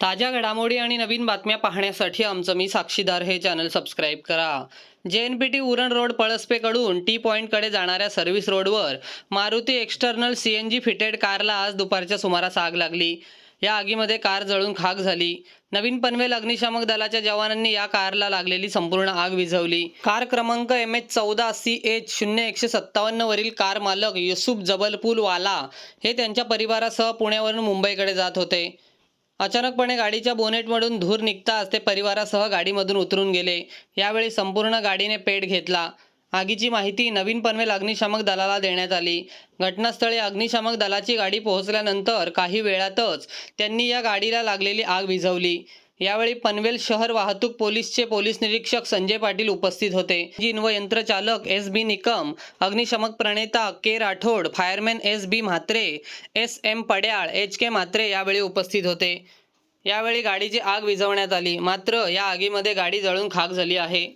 ताज्या घडामोडी आणि नवीन बातम्या पाहण्यासाठी आमचं मी साक्षीदार हे चॅनल सबस्क्राईब करा. J N P T Uran road पळसपेकडून T पॉईंटकडे जाणाऱ्या सर्व्हिस रोडवर Maruti external C N G fitted कारला आज दुपारच्या सुमारास आग लागली. या आगीमध्ये कार जळून खाक झाली. नवीन पनवेल अग्निशामक दलाच्या जवानांनी या कारला लागलेली संपूर्ण आग विझवली. कार क्रमांक एम एच चौदा सी एच शून्य एकशे सत्तावन्न वरील कार मालक युसुफ जबलपूल वाला हे त्यांच्या परिवारासह पुण्यावरून मुंबईकडे जात होते. अचानकपणे गाडीच्या बोनेटमधून धूर निघताच ते परिवारासह गाडीमधून उतरून गेले. यावेळी संपूर्ण गाडीने पेट घेतला. आगीची माहिती नवीन पनवेल अग्निशामक दलाला देण्यात आली. घटनास्थळी अग्निशामक दलाची गाडी पोहोचल्यानंतर काही वेळातच त्यांनी या गाडीला लागलेली आग विझवली. यावेळी पनवेल शहर वाहतूक पोलीसचे पोलीस निरीक्षक संजय पाटील उपस्थित होते. इंजिन व यंत्रचालक एस बी निकम अग्निशमक प्रणेता K Rathod fireman S B Mhatre S M Padyal H K Mhatre यावेळी उपस्थित होते. यावेळी गाडीची आग विझवण्यात आली. मात्र या आगीमध्ये गाडी जळून खाक झाली आहे.